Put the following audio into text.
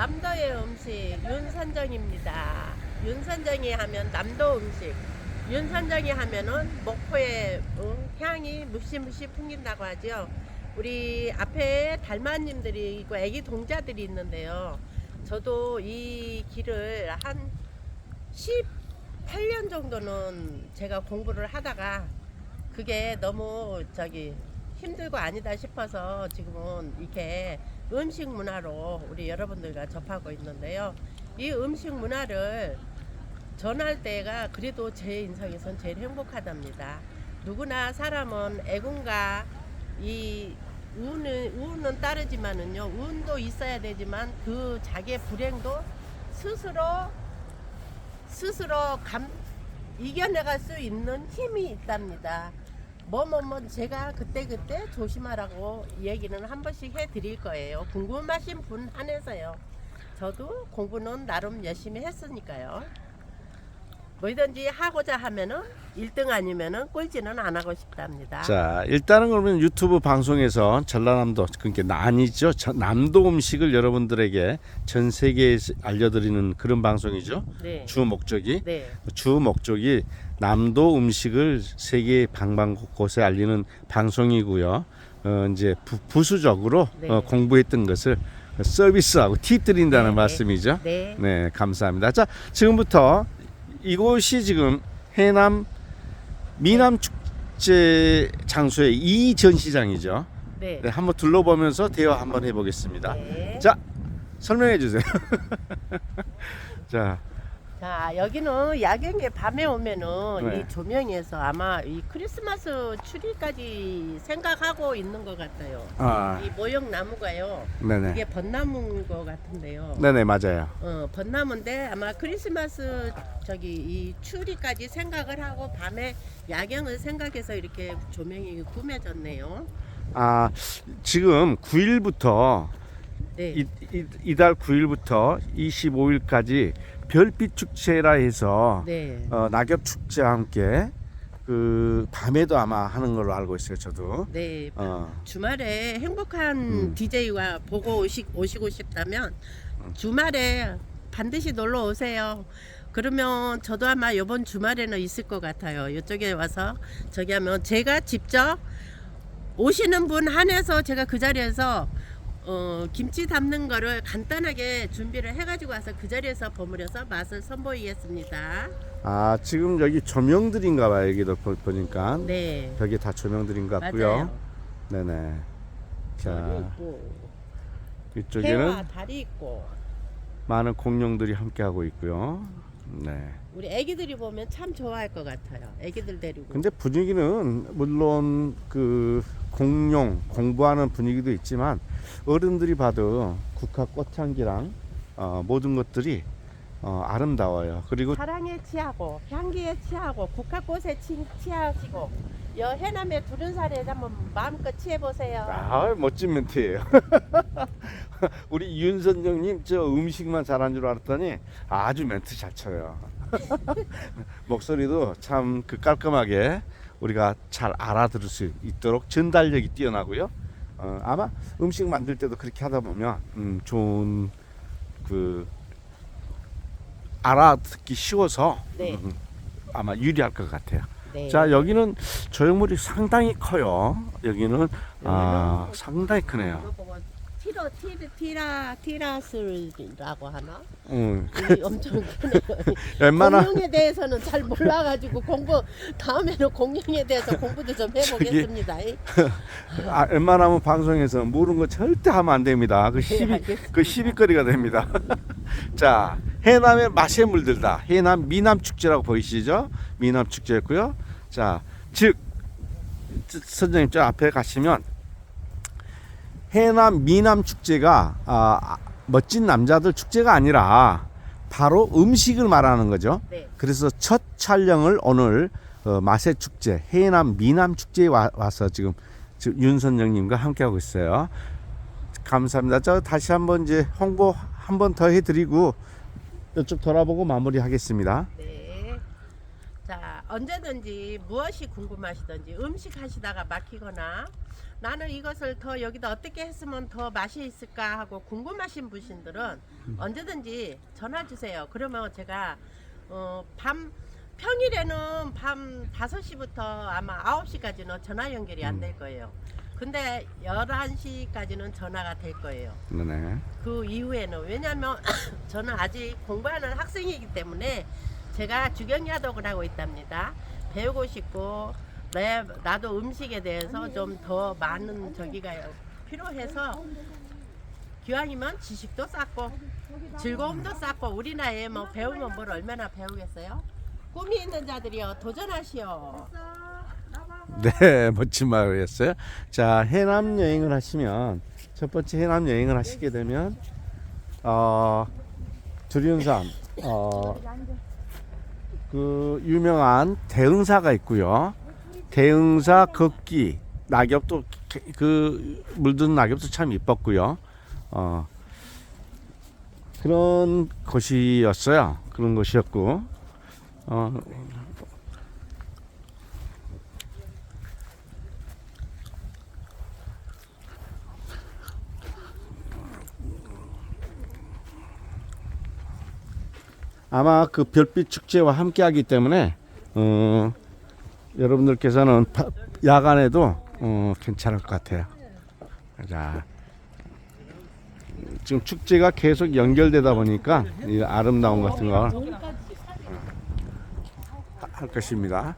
남도의 음식 윤선정입니다. 윤선정이 하면 남도 음식. 윤선정이 하면은 목포의 어, 향이 무시무시 풍긴다고 하죠. 우리 앞에 달마님들이 있고 애기 동자들이 있는데요. 저도 이 길을 한 18년 정도는 제가 공부를 하다가 그게 너무 저기 힘들고 아니다 싶어서 지금은 이렇게 음식 문화로 우리 여러분들과 접하고 있는데요. 이 음식 문화를 전할 때가 그래도 제 인생에선 제일 행복하답니다. 누구나 사람은 애군과 이 운은 운은 따르지만은요 운도 있어야 되지만 그 자기의 불행도 스스로 스스로 감 이겨내갈 수 있는 힘이 있답니다. 뭐 뭐 뭐 제가 그때 그때 조심하라고 얘기는 한 번씩 해드릴 거예요. 궁금하신 분 한해서요. 저도 공부는 나름 열심히 했으니까요. 뭐든지 하고자 하면은 1등 아니면은 꼴찌는 안 하고 싶답니다. 자, 일단은 그러면 유튜브 방송에서 전라남도 그러니까 아니죠. 저- 남도 음식을 여러분들에게 전 세계에 알려드리는 그런 방송이죠. 네. 주 목적이 네. 주 목적이 남도 음식을 세계 방방곳곳에 알리는 방송이고요. 어, 이제 부, 수적으로 네. 어, 공부했던 것을 서비스하고 팁 드린다는 네. 말씀이죠. 네. 네, 감사합니다. 자, 지금부터 이곳이 지금 해남 미남 축제 장소의 이 전시장이죠. 네. 네, 한번 둘러보면서 대화 한번 해보겠습니다. 네. 자, 설명해 주세요. 자, 자 여기는 야경에 밤에 오면은 네. 이 조명에서 아마 이 크리스마스 추리까지 생각하고 있는 것 같아요. 아, 이 모형 나무가요. 네네, 이게 벚나무인 것 같은데요. 네네 맞아요. 어, 벚나무인데 아마 크리스마스 저기 이 추리까지 생각을 하고 밤에 야경을 생각해서 이렇게 조명이 꾸며졌네요. 아, 지금 9일부터 네. 이, 이, 이 달 9일부터 25일까지 별빛 축제라 해서 네. 어, 낙엽 축제와 함께 그 밤에도 아마 하는 걸로 알고 있어요. 저도. 네. 어, 주말에 행복한 음. DJ와 보고 오시, 오시고 싶다면 주말에 반드시 놀러 오세요. 그러면 저도 아마 이번 주말에는 있을 것 같아요. 이쪽에 와서 저기 하면 제가 직접 오시는 분 한해서 제가 그 자리에서 어, 김치 담는 거를 간단하게 준비를 해가지고 와서 그 자리에서 버무려서 맛을 선보이겠습니다. 아 지금 여기 조명들인가 봐요. 여기도 보, 보니까 네. 벽에 다 조명들인 것 같고요. 맞아요. 네네. 다리 자 있고, 이쪽에는 해와 있고. 많은 공룡들이 함께 하고 있고요. 네. 우리 애기들이 보면 참 좋아할 것 같아요. 애기들 데리고. 근데 분위기는 물론 그 공룡 공부하는 분위기도 있지만 어른들이 봐도 국화 꽃향기랑 어, 모든 것들이 어, 아름다워요. 그리고 사랑에 취하고 향기에 취하고 국화꽃에 치, 취하시고 여 해남의 두른살에 한번 마음껏 취해 보세요. 아 멋진 멘트예요. 우리 윤선정님 저 음식만 잘한 줄 알았더니 아주 멘트 잘 쳐요. 목소리도 참 그 깔끔하게 우리가 잘 알아들을 수 있도록 전달력이 뛰어나고요. 어, 아마 음식 만들 때도 그렇게 하다 보면 음, 좋은 그 알아듣기 쉬워서 네. 음, 아마 유리할 것 같아요. 네. 자 여기는 조형물이 상당히 커요. 여기는 아 여기는 상당히 크네요. 티로 티, 티라 티라스라고 하나? 응. 이게 엄청 크네요. 웬만한 공룡에 대해서는 잘 몰라가지고 공부 다음에는 공룡에 대해서 공부도 좀 해보겠습니다. 아, 웬만하면 방송에서 모르는 거 절대 하면 안 됩니다. 그 시비 네, 알겠습니다. 그 시비거리가 됩니다. 자 해남의 맛에 물들다 해남 미남 축제라고 보이시죠? 미남 축제였고요. 자즉 선생님 저 앞에 가시면 해남 미남 축제가 아, 아, 멋진 남자들 축제가 아니라 바로 음식을 말하는 거죠. 네. 그래서 첫 촬영을 오늘 어, 맛의 축제 해남 미남 축제에 와, 와서 지금, 지금 윤선영님과 함께 하고 있어요. 감사합니다. 저 다시 한번 이제 홍보 한 번 더 해드리고 이쪽 돌아보고 마무리하겠습니다. 네. 자, 언제든지 무엇이 궁금하시든지 음식 하시다가 막히거나 나는 이것을 더 여기다 어떻게 했으면 더 맛이 있을까 하고 궁금하신 분들은 언제든지 전화 주세요. 그러면 제가 어, 밤 평일에는 밤 5시부터 아마 9시까지는 전화 연결이 안 될 거예요. 근데 11시까지는 전화가 될 거예요. 네네. 그 이후에는 왜냐면 저는 아직 공부하는 학생이기 때문에 제가 주경야독을 하고 있답니다. 배우고 싶고 내 나도 음식에 대해서 좀 더 많은 저기가 필요해서 기왕이면 지식도 쌓고 즐거움도 쌓고 우리 나이에 뭐 배우면 뭘 얼마나 배우겠어요? 꿈이 있는 자들이여 도전하시오. 네, 멋진 말이었어요. 자, 해남 여행을 하시면 첫 번째 해남 여행을 하시게 되면 어, 두륜산 어, 그 유명한 대흥사가 있고요. 대흥사 걷기 낙엽도 개- 그 물든 낙엽도 참 이뻤고요. 어, 그런 곳이었어요. 그런 곳이었고 어, 아마 그 별빛 축제와 함께 하기 때문에 어, 여러분들께서는 바- 야간에도 어, 괜찮을 것 같아요. 자, 지금 축제가 계속 연결되다 보니까 이 아름다운 같은 걸 할 것입니다.